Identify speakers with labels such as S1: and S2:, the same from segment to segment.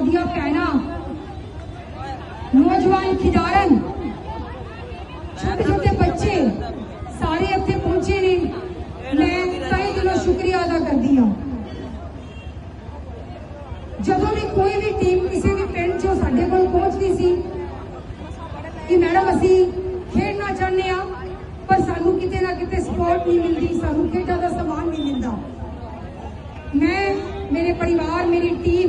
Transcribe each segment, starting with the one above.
S1: ਸਾਡੀਆਂ ਭੈਣਾਂ, ਨੌਜਵਾਨ ਖਿਡਾਰਨ ਛੋਟੇ ਛੋਟੇ ਬੱਚੇ ਸਾਰੇ ਇੱਥੇ ਪਹੁੰਚੇ ਨੇ। ਮੈਂ ਤਹਿ ਦਿਲੋਂ ਸ਼ੁਕਰੀਆ ਅਦਾ ਕਰਦੀ ਹਾਂ। ਜਦੋਂ ਵੀ ਕੋਈ ਵੀ ਟੀਮ ਕਿਸੇ ਵੀ ਪਿੰਡ 'ਚੋਂ ਸਾਡੇ ਕੋਲ ਪਹੁੰਚਦੀ ਸੀ ਕਿ ਮੈਡਮ, ਅਸੀਂ ਖੇਡਣਾ ਚਾਹੁੰਦੇ ਆ ਪਰ ਸਾਨੂੰ ਕਿਤੇ ਨਾ ਕਿਤੇ ਸਪੋਰਟ ਨਹੀਂ ਮਿਲਦੀ, ਸਾਨੂੰ ਖੇਡਾਂ ਦਾ ਸਮਾਨ ਨਹੀਂ ਮਿਲਦਾ। ਮੈਂ, ਮੇਰੇ ਪਰਿਵਾਰ, ਮੇਰੀ ਟੀਮ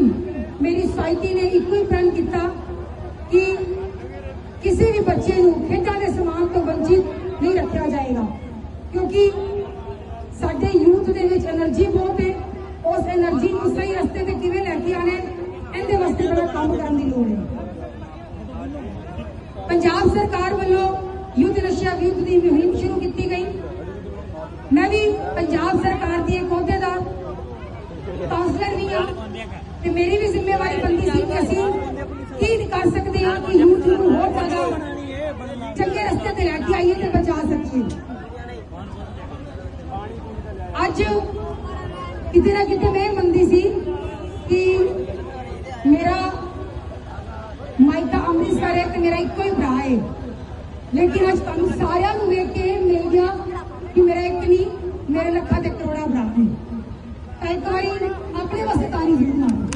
S1: ਕੰਮ ਕਰਨ ਦੀ ਲੋੜ ਹੈ ਪੰਜਾਬ ਸਰਕਾਰ ਵੱਲੋਂ ਯੁੱਧ ਨਸ਼ਾ ਵਿਰੁੱਧ ਦੀ ਮੁਹਿੰਮ ਸ਼ੁਰੂ ਕੀਤੀ ਗਈ। ਮੈਂ ਵੀ ਪੰਜਾਬ ਸਰਕਾਰ ਦੀ ਇੱਕ ਅਹੁਦੇਦਾਰ ਕਾਉਂਸਲਰ ਵੀ ਹਾਂ ਤੇ ਮੇਰੀ ਵੀ ਜ਼ਿੰਮੇਵਾਰੀ ਬਣਦੀ ਸੀ ਕਿ ਅਸੀਂ ਕੀ ਕਰ ਸਕਦੇ ਹਾਂ ਕਿ ਯੂਥ ਨੂੰ ਹੋਰ ਜ਼ਿਆਦਾ ਚੰਗੇ ਰਸਤੇ ਤੇ ਲੈ ਕੇ ਆਈਏ ਤੇ ਬਚਾ ਸਕੀਏ। ਅੱਜ ਕਿਤੇ ਨਾ ਕਿਤੇ ਮੈਂ ਇਹ ਮੰਨਦੀ ਸੀ ਕਿ ਮੇਰਾ ਮਾਇਕਾ ਅੰਮ੍ਰਿਤਸਰ ਹੈ ਤੇ ਮੇਰਾ ਇੱਕੋ ਹੀ ਭਰਾ ਹੈ ਲੇਕਿਨ ਅੱਜ ਤੁਹਾਨੂੰ ਸਾਰਿਆਂ ਨੂੰ ਵੇਖ ਕੇ ਮਿਲ ਗਿਆ ਕਿ ਮੇਰਾ ਇੱਕ ਨਹੀਂ ਮੇਰੇ ਲੱਖਾਂ ਤੇ ਕਰੋੜਾਂ ਭਰਾ ਤਾਂ ਇੱਕ ਵਾਰੀ ਆਪਣੇ ਵਾਸਤੇ ਤਾਰੀ ਜ਼ਰੂਰ ਮਾਰੋ।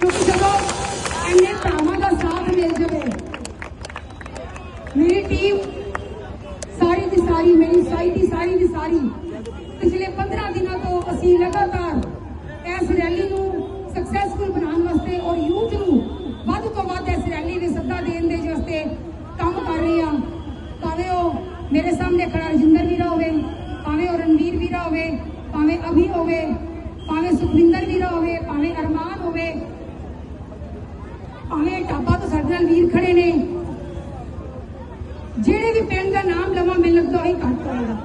S1: ਕਿਉਂਕਿ ਜਦੋਂ ਇੰਨੇ ਭਰਾਵਾਂ ਦਾ ਸਾਥ ਮਿਲ ਜਾਵੇ, ਮੇਰੀ ਟੀਮ ਸਾਰੀ ਦੀ ਸਾਰੀ, ਮੇਰੀ ਸੁਸਾਇਟੀ ਸਾਰੀ ਦੀ ਸਾਰੀ, ਪਿਛਲੇ 15 ਦਿਨਾਂ ਤੋਂ ਅਸੀਂ ਲਗਾਤਾਰ ਇਸ ਰੈਲੀ ਨੂੰ ਸਕਸੈਸਫੁਲ ਬਣਾਉਣ ਵਾਸਤੇ ਔਰ ਯੂਥ ਨੂੰ ਵੱਧ ਤੋਂ ਵੱਧ ਇਸ ਰੈਲੀ ਦੇ ਸੱਦਾ ਦੇਣ ਦੇ ਵਾਸਤੇ ਕੰਮ ਕਰ ਰਹੇ ਹਾਂ ਭਾਵੇਂ ਉਹ ਮੇਰੇ ਸਾਹਮਣੇ ਖੜਾ ਰਜਿੰਦਰ ਵੀਰਾ ਹੋਵੇ ਭਾਵੇਂ ਉਹ ਰਣਵੀਰ ਵੀਰਾ ਹੋਵੇ ਭਾਵੇਂ ਅਭੀ ਹੋਵੇ ਭਾਵੇਂ ਸੁਖਵਿੰਦਰ ਵੀਰਾ ਹੋਵੇ, ਭਾਵੇਂ ਅਰਮਾਨ ਹੋਵੇ, ਭਾਵੇਂ ਟਾਬਾ ਤੋਂ ਸਾਡੇ ਨਾਲ ਵੀਰ ਖੜੇ ਨੇ। ਜਿਹੜੇ ਵੀ ਪਿੰਡ ਦਾ ਨਾਮ ਲਵਾਂ, ਮੈਨੂੰ ਲੱਗਦਾ ਉਹੀ ਘੱਟ ਹੋਏਗਾ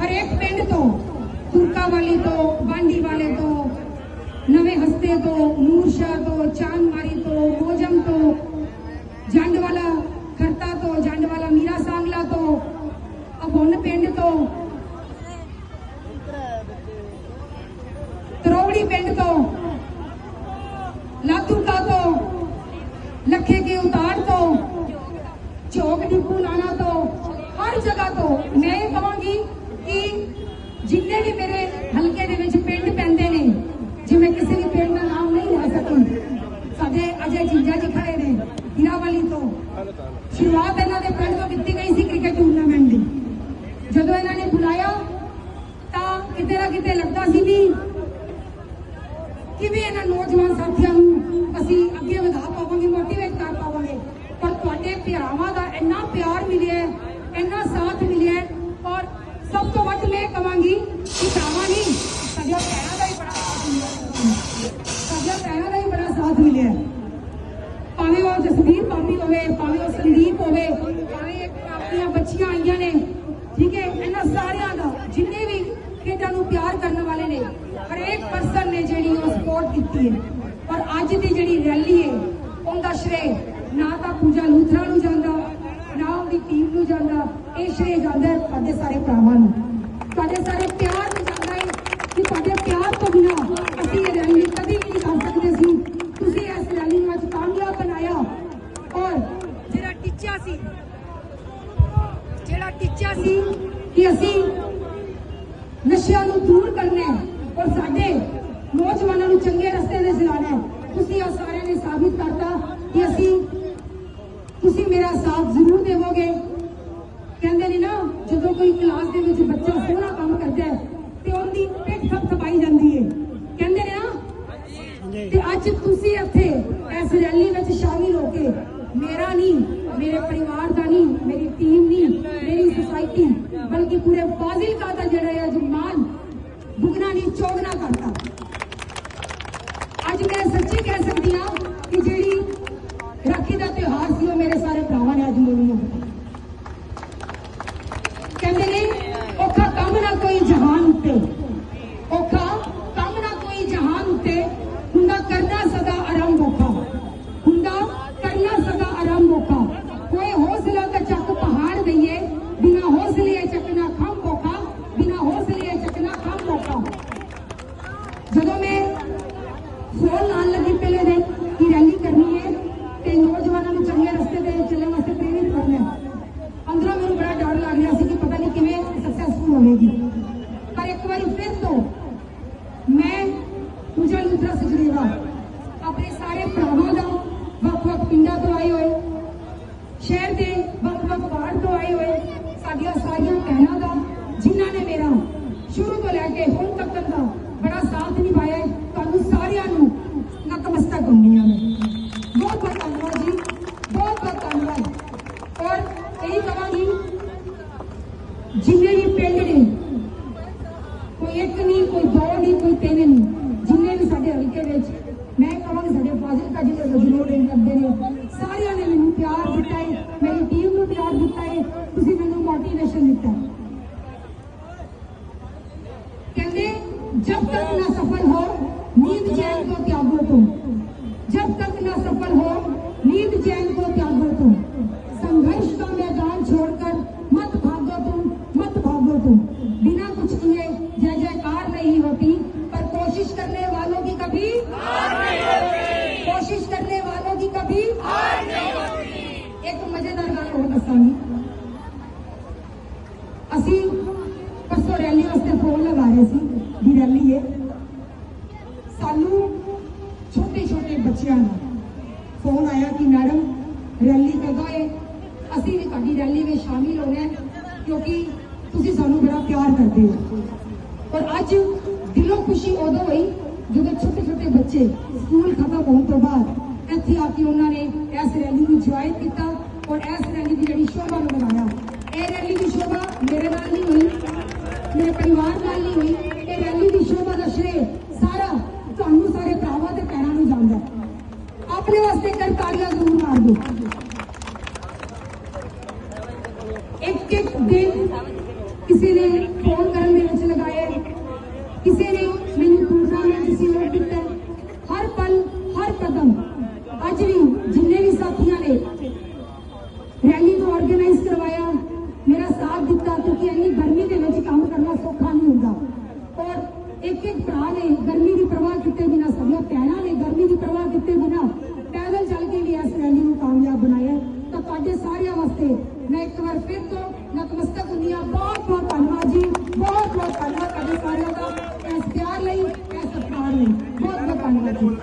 S1: ਹਰੇਕ ਪਿੰਡ ਤੋਂ ਤੁਰਕਾ ਵਾਲੀ ਤੋਂ ਬਾਂਡੀ ਵਾਲੇ ਤੋਂ, ਨਵੇਂ ਹਸਤੇ ਤੋਂ ਨੂਰਸ਼ਾ ਤੋਂ, ਚਾਂਦਮਾਰੀ ਤੋਂ ਮੋਜਮ ਤੋਂ ਜੰਡ ਵਾਲਾ ਖਰਤਾ ਤੋਂ ਜੰਡ ਵਾਲਾ ਮੀਰਾ ਸਾਂਗਲਾ ਤੋਂ ਅਬੁੰਨ ਪਿੰਡ ਤੋਂ ਤਰੋੜੀ ਪਿੰਡ ਤੋਂ ਲਾਤੂਕਾ ਤੋਂ, ਲੱਖੇ ਕੇ ਉਤਾੜ ਤੋਂ ਚੌਕ ਡਿਪੂ ਲਾਣਾ ਤੋਂ, ਹਰ ਜਗ੍ਹਾ ਤੋਂ ਮੈਂ ਇਹ ਕਹਾਂਗੀ ਕਿ ਜਿੰਨੇ ਵੀ ਮੇਰੇ ਹਲਕੇ ਦੇ ਵਿੱਚ ਪਿੰਡ ਪੈਂਦੇ ਨੇ ਜਿਵੇਂ ਕਿਸੇ ਵੀ ਪਿੰਡ ਦਾ ਨਾਮ ਨਹੀਂ ਲੈ ਸਕਣ, ਸਾਡੇ ਅਜੇ ਜਿੰਜਾ ਜੀ ਖੜੇ ਨੇ, ਹੀਰਾਵਾਲੀ ਤੋਂ। ਸ਼ੁਰੂਆਤ ਇਹਨਾਂ ਦੇ ਪਿੰਡ ਤੋਂ ਕੀਤੀ ਗਈ ਸੀ ਕ੍ਰਿਕਟ ਟੂਰਨਾਮੈਂਟ ਦੀ। ਜਦੋਂ ਇਹਨਾਂ ਨੇ ਬੁਲਾਇਆ, ਤਾਂ ਕਿਤੇ ਨਾ ਕਿਤੇ ਲੱਗਦਾ ਸੀ ਵੀ ਕਿਵੇਂ ਇਹਨਾਂ ਨੌਜਵਾਨ ਸਾਥੀਆਂ ਨੂੰ ਅਸੀਂ ਅੱਗੇ ਵਧਾ ਪਾਵਾਂਗੇ ਮੋਟੀਵੇਟ ਕਰ ਪਾਵਾਂਗੇ। ਪਰ ਤੁਹਾਡੇ ਪਿਆਰਾਵਾਂ ਦਾ ਇੰਨਾ ਪਿਆਰ ਮਿਲਿਆ ਇੰਨਾ ਸਾਥ ਮਿਲਿਆ ਔਰ ਸਭ ਤੋਂ ਵੱਧ ਮੈਂ ਕਹਾਂਗੀ ਕਿ ਭਰਾਵਾਂ ਨਹੀਂ ਸਾਡੀਆਂ ਭੈਣਾਂ ਦਾ ਹੀ ਬੜਾ ਸਾਥ ਮਿਲਿਆ ਹੈ। ਸਾਡੀਆਂ ਭੈਣਾਂ ਦਾ ਹੀ ਬੜਾ ਸਾਥ ਮਿਲਿਆ ਹੈ। ਭਾਵੇਂ ਉਹ ਜਸਵੀਰ ਭਾਬੀ ਹੋਵੇ ਭਾਵੇਂ ਉਹ ਸੰਦੀਪ ਹੋਵੇ ਭਾਵੇਂ ਇੱਕ ਆਪਣੀਆਂ ਬੱਚੀਆਂ ਆਈਆਂ ਨੇ ਠੀਕ ਹੈ ਇਹਨਾਂ ਸਾਰਿਆਂ ਦਾ ਜਿੰਨੇ ਵੀ ਖੇਡਾਂ ਨੂੰ ਪਿਆਰ ਕਰਨ ਵਾਲੇ ਨੇ ਹਰੇਕ ਪਰਸਨ ਨੇ ਜਿਹੜੀ ਉਹ ਸਪੋਰਟ ਕੀਤੀ ਹੈ। ਪਰ ਅੱਜ ਦੀ ਜਿਹੜੀ ਰੈਲੀ ਹੈ, ਉਹਦਾ ਸ਼੍ਰੇ ਨਾ ਤਾਂ ਪੂਜਾ ਲੂਥਰਾ ਨੂੰ ਜਾਂਦਾ, ਨਾ ਉਹਦੀ ਟੀਮ ਨੂੰ ਜਾਂਦਾ, ਇਹ ਸ਼੍ਰੇ ਜਾਂਦਾ ਹੈ ਸਾਰੇ ਭਰਾਵਾਂ ਨੂੰ। ਤੁਹਾਡੇ ਸਾਰੇ ਪਿਆਰ ਨੂੰ ਜਾਂਦਾ ਹੈ ਕਿ ਤੁਹਾਡੇ ਪਿਆਰ ਤੋਂ ਬਿਨਾ ਅਸੀਂ ਇਹ ਰੈਲੀ ਕਦੀ ਵੀ ਨਹੀਂ ਕਰ ਸਕਦੇ ਸੀ। ਤੁਸੀਂ ਇਸ ਰੈਲੀ ਨੂੰ ਅੱਜ ਕਾਮਯਾਬ ਬਣਾਇਆ। ਔਰ ਜਿਹੜਾ ਟੀਚਾ ਸੀ, ਜਿਹੜਾ ਟੀਚਾ ਸੀ ਕਿ ਅਸੀਂ ਨਸ਼ਿਆਂ ਨੂੰ ਦੂਰ ਕਰਨਾ ਔਰ ਸਾਡੇ ਨੌਜਵਾਨਾਂ ਨੂੰ ਚੰਗੇ ਰਸਤੇ ਤੇ ਚਲਾਉਣਾ ਹੈ। ਤੁਸੀਂ ਆ ਸਾਰਿਆਂ ਨੇ ਸਾਬਿਤ ਕਰਤਾ ਕਿ ਅਸੀਂ, ਤੁਸੀਂ ਮੇਰਾ ਸਾਥ ਜ਼ਰੂਰ ਦੇਵੋਗੇ। ਕਹਿੰਦੇ ਨੇ ਨਾ, ਜਦੋਂ ਕੋਈ ਕਲਾਸ ਦੇ ਵਿੱਚ ਬੱਚਾ ਸੋਹਣਾ ਕੰਮ ਕਰਦਾ ਹੈ, ਤੇ ਉਹਦੀ ਪਿੱਠ ਥਪਥਪਾਈ ਜਾਂਦੀ ਹੈ ਕਹਿੰਦੇ ਨੇ ਨਾ, ਤੇ ਅੱਜ ਤੁਸੀਂ ਇੱਥੇ ਇਸ ਰੈਲੀ ਵਿੱਚ ਸ਼ਾਮਿਲ ਹੋ ਕੇ ਮੇਰਾ ਨਹੀਂ ਮੇਰੇ ਪਰਿਵਾਰ ਦਾ ਨਹੀਂ ਮੇਰੀ ਟੀਮ ਨਹੀਂ ਮੇਰੀ ਸੁਸਾਇਟੀ ਬਲਕਿ ਪੂਰੇ ਫਾਜ਼ਿਲਕਾ ਦਾ ਜਿਹੜਾ ਹੈ ਅੱਜ ਮਾਨ ਦੁਗਣਾ ਨਹੀਂ ਚੌਗਣਾ ਕਰਤਾ। ਅੱਜ ਕਹਿ ਸਕਦੀ ਹਾਂ ਕਿ ਜਿਹੜੀ ਰਾਖੀ ਦਾ ਤਿਉਹਾਰ ਸੀ ਉਹ ਮੇਰੇ ਸਾਰੇ ਭਰਾਵਾਂ ਨੇ ਅੱਜ ਮਨਾਇਆ ਕਹਿੰਦੇ ਨੇ, ਔਖਾ ਕੰਮ ਨਾ ਕੋਈ ਜਹਾਨ ਉੱਤੇ ਔਖਾ ਕੰਮ ਨਾ ਕੋਈ ਜਹਾਨ ਉੱਤੇ ਹੁੰਦਾ ਕਰਨਾ ਸਦਾ ਆਰੰਭ ਔਖਾ ਹੁੰਦਾ ਕਰਨਾ ਸਦਾ ਆਰੰਭ ਔਖਾ ਕੋਈ ਹੌਸਲਾ ਤਾਂ ਚੱਕ ਪਹਾੜ ਦਈਏ ਬਿਨਾ ਹੌਸਲੇ ਚੱਕਣਾ ਖੰਭ ਔਖਾ ਬਿਨਾ ਹੌਸਲੇ ਚੱਕਣਾ ਖੰਭ ਔਖਾ ਜਦੋਂ ਮੈਂ ਪੂਜਾ ਲੁਥਰਾ ਸਜਦੇਵਾ ਆਪਣੇ ਸਾਰੇ ਭਰਾਵਾਂ ਦਾ ਵੱਖ-ਵੱਖ ਪਿੰਡਾਂ ਤੋਂ ਆਏ ਹੋਏ ਸ਼ਹਿਰ ਦੇ ਵੱਖ-ਵੱਖ ਵਾਰਡ ਤੋਂ ਆਏ ਹੋਏ ਸਾਡੀਆਂ ਸਾਰੀਆਂ ਭੈਣਾਂ ਦਾ ਜਿਨ੍ਹਾਂ ਨੇ ਮੇਰਾ ਸ਼ੁਰੂ ਤੋਂ ਲੈ ਕੇ ਹੁਣ ਤੱਕ ਦਾ ਬੜਾ ਸਾਥ ਨਿਭਾਇਆ ਹੈ ਤੁਹਾਨੂੰ ਸਾਰਿਆਂ ਨੂੰ ਨਤਮਸਤਕ ਹੁੰਦੀ ਹਾਂ ਮੈਂ ਬਹੁਤ ਬਹੁਤ ਧੰਨਵਾਦ ਜੀ ਬਹੁਤ ਬਹੁਤ ਧੰਨਵਾਦ ਔਰ ਇਹ ਕਹਾਂਗੀ, ਜਿੰਨੇ ਵੀ ਪਿੰਡ ਨੇ, ਕੋਈ ਇੱਕ ਨਹੀਂ, ਕੋਈ ਦੋ ਨਹੀਂ, ਕੋਈ ਤਿੰਨ ਨਹੀਂ, ਜਿੰਨੇ ਵੀ ਸਾਡੇ ਹਲਕੇ ਵਿੱਚ, ਮੈਂ ਕਹਾਂਗੀ ਸਾਡੇ ਫਾਜ਼ਿਲਕਾ ਜ਼ਿਲ੍ਹੇ ਦੇ ਜ਼ਰੂਰ ਰਹਿ ਕਰਦੇ ਨੇ ਸਾਰਿਆਂ ਨੇ ਮੈਨੂੰ ਪਿਆਰ ਦਿੱਤਾ ਹੈ, ਮੇਰੀ ਟੀਮ ਨੂੰ ਪਿਆਰ ਦਿੱਤਾ ਹੈ, ਤੁਸੀਂ ਮੈਨੂੰ ਮੋਟੀਵੇਸ਼ਨ ਦਿੱਤਾ ਤੁਹਾਨੂੰ ਦੱਸਾਂਗੀ ਅਸੀਂ ਪਰਸੋਂ ਰੈਲੀ ਵਾਸਤੇ ਫੋਨ ਲਗਾ ਰਹੇ ਸੀ ਵੀ ਰੈਲੀ ਹੈ ਸਾਨੂੰ ਛੋਟੇ ਛੋਟੇ ਬੱਚਿਆਂ ਦਾ ਫੋਨ ਆਇਆ ਕਿ ਮੈਡਮ, ਰੈਲੀ ਕਦੋਂ ਹੈ ਅਸੀਂ ਵੀ ਤੁਹਾਡੀ ਰੈਲੀ ਵਿੱਚ ਸ਼ਾਮਿਲ ਹੋਣਾ ਹੈ ਕਿਉਂਕਿ ਤੁਸੀਂ ਸਾਨੂੰ ਬੜਾ ਪਿਆਰ ਕਰਦੇ ਹੋ। ਪਰ ਅੱਜ ਦਿਲੋਂ ਖੁਸ਼ੀ ਉਦੋਂ ਹੋਈ ਜਦੋਂ ਛੋਟੇ ਛੋਟੇ ਬੱਚੇ ਸਕੂਲ ਖਤਮ ਹੋਣ ਤੋਂ ਬਾਅਦ ਇੱਥੇ ਆ ਕੇ ਉਹਨਾਂ ਨੇ ਇਸ ਰੈਲੀ ਨੂੰ ਜੁਆਇਨ ਕੀਤਾ। ਔਰ ਇਸ ਰੈਲੀ ਦੀ ਜਿਹੜੀ ਸ਼ੋਭਾ ਨੂੰ ਵਧਾਇਆ ਇਹ ਰੈਲੀ ਦੀ ਸ਼ੋਭਾ ਮੇਰੇ ਨਾਲ ਨਹੀਂ ਹੋਈ, ਮੇਰੇ ਪਰਿਵਾਰ ਨਾਲ ਨਹੀਂ ਹੋਈ। ਇਹ ਰੈਲੀ ਦੀ ਸ਼ੋਭਾ ਦਾ ਸ਼੍ਰੇ ਸਾਰਾ ਤੁਹਾਨੂੰ, ਸਾਰੇ ਭਰਾਵਾਂ ਤੇ ਭੈਣਾਂ ਨੂੰ ਜਾਂਦਾ ਆਪਣੇ ਵਾਸਤੇ ਕਰਤਾਰੀਆਂ ਜ਼ਰੂਰ ਮਾਰ ਦਿਓ ਇੱਕ ਇੱਕ ਦਿਨ ਕਿਸੇ ਨੇ ਫੋਨ ਕਰਨ ਦੇ ਵਿੱਚ ਲਗਾਏ ਕਿਸੇ ਨੇ ਮੈਨੂੰ ਟੂਰਨਾਮੈਂਟ ਸਿਲੈਕਟ ਕੀਤਾ ਹਰ ਪਲ ਹਰ ਕਦਮ ਅੱਜ ਵੀ ਜਿੰਨੇ ਵੀ ਸਾਥੀਆਂ ਨੇ ਰੈਲੀ ਨੂੰ ਆਰਗੇਨਾਈਜ਼ ਕਰਵਾਇਆ ਮੇਰਾ ਸਾਥ ਦਿੱਤਾ ਕਿਉਂਕਿ ਇੰਨੀ ਗਰਮੀ ਦੇ ਵਿੱਚ ਕੰਮ ਕਰਨਾ ਸੌਖਾ ਨਹੀਂ ਹੁੰਦਾ ਔਰ ਇੱਕ ਇੱਕ ਭਰਾ ਨੇ ਗਰਮੀ ਦੀ ਪਰਵਾਹ ਕੀਤੇ ਬਿਨਾ ਸਾਡੀਆਂ ਭੈਣਾਂ ਨੇ ਗਰਮੀ ਦੀ ਪਰਵਾਹ ਕੀਤੇ ਬਿਨਾ ਪੈਦਲ ਚੱਲ ਕੇ ਵੀ ਇਸ ਰੈਲੀ ਨੂੰ ਕਾਮਯਾਬ ਬਣਾਇਆ। ਤਾਂ ਤੁਹਾਡੇ ਸਾਰਿਆਂ ਵਾਸਤੇ ਮੈਂ ਇੱਕ ਵਾਰ ਫਿਰ ਤੋਂ ਨਤਮਸਤਕ ਹੁੰਦੀ ਹਾਂ। ਬਹੁਤ ਬਹੁਤ ਧੰਨਵਾਦ ਜੀ। ਬਹੁਤ ਬਹੁਤ ਧੰਨਵਾਦ ਤੁਹਾਡੇ ਸਾਰਿਆਂ ਦਾ ਇਸ ਪਿਆਰ ਲਈ, ਇਸ ਸਤਿਕਾਰ ਲਈ। ਬਹੁਤ ਬਹੁਤ ਧੰਨਵਾਦ ਜੀ।